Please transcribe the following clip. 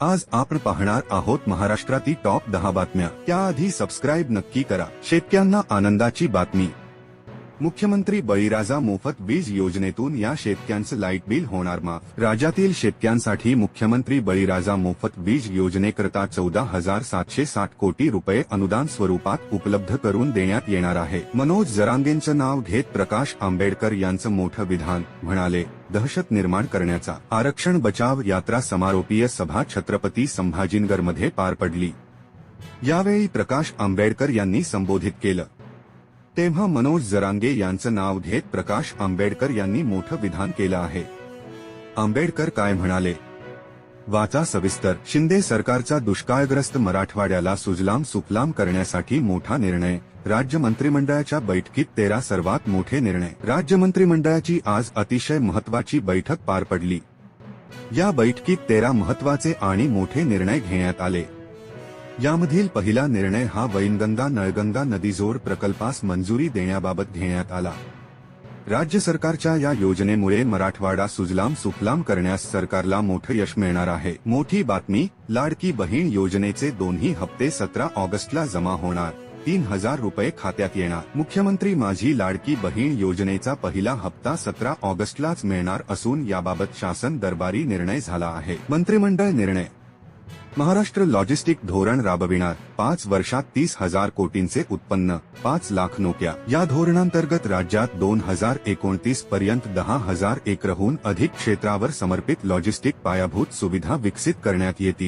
आज आपण पाहणार आहोत महाराष्ट्रातील टॉप दहा बातम्या. त्याआधी सबस्क्राईब नक्की करा. शेतकऱ्यांना आनंदाची बातमी. मुख्यमंत्री बळीराजा मोफत वीज योजनेतून या शेतक्यांचं लाइट बिल होणार माफ. राज्यातील शेतक्यांसाठी मुख्यमंत्री बळीराजा मोफत वीज योजनेकरता चौदा हजार सातशे साठ कोटी रुपये अनुदान स्वरूपात उपलब्ध करून देण्यात येणार आहे. मनोज जरांगेंचं नाव घेत प्रकाश आंबेडकर यांचं मोठं विधान म्हणाले. दहशत निर्माण करण्याचा. आरक्षण बचाव यात्रा समारोपीय सभा छत्रपती संभाजीनगरमध्ये पार पडली. यावेळी प्रकाश आंबेडकर यांनी संबोधित केलं. तेव्हा मनोज जरांगे यांचं नाव घेत प्रकाश आंबेडकर यांनी मोठं विधान केलं आहे. आंबेडकर काय म्हणाले? वाचा सविस्तर. शिंदे सरकारचा दुष्काळग्रस्त मराठवाड्याला सुजलाम सुफलाम करण्यासाठी मोठा निर्णय. राज्य मंत्रिमंडळाच्या बैठकीत तेरा सर्वात मोठे निर्णय. राज्य मंत्रिमंडळाची आज अतिशय महत्वाची बैठक पार पडली. या बैठकीत तेरा महत्त्वाचे आणि मोठे निर्णय घेण्यात आले. यामधील पहिला निर्णय हा वैनगंगा नळगंगा नदीजोड प्रकल्पास मंजुरी देण्याबाबत घेण्यात आला. राज्य सरकारच्या या योजनेमुळे मराठवाडा सुजलाम सुफलाम करण्यास सरकारला मोठं यश मिळणार आहे. मोठी बातमी, लाडकी बहीण योजनेचे दोन्ही हप्ते सतरा ऑगस्टला जमा होणार. तीन हज़ार रुपये खात्यात येणार. मुख्यमंत्री माझी लाडकी बहीण योजनेचा पहिला हप्ता सतरा ऑगस्टलाच मिळणार असून याबाबत शासन दरबारी निर्णय झाला आहे. मंत्रिमंडळ निर्णय महाराष्ट्र लॉजिस्टिक धोरण राबविणार पाच वर्षात तीस हजार कोटींचे उत्पन्न पाच लाख नोक्या. या धोरणांतर्गत राज्यात दोन हजार एकोणतीस पर्यंत दहा हजार एकरहून अधिक क्षेत्रावर समर्पित लॉजिस्टिक पायाभूत सुविधा विकसित करण्यात येतील.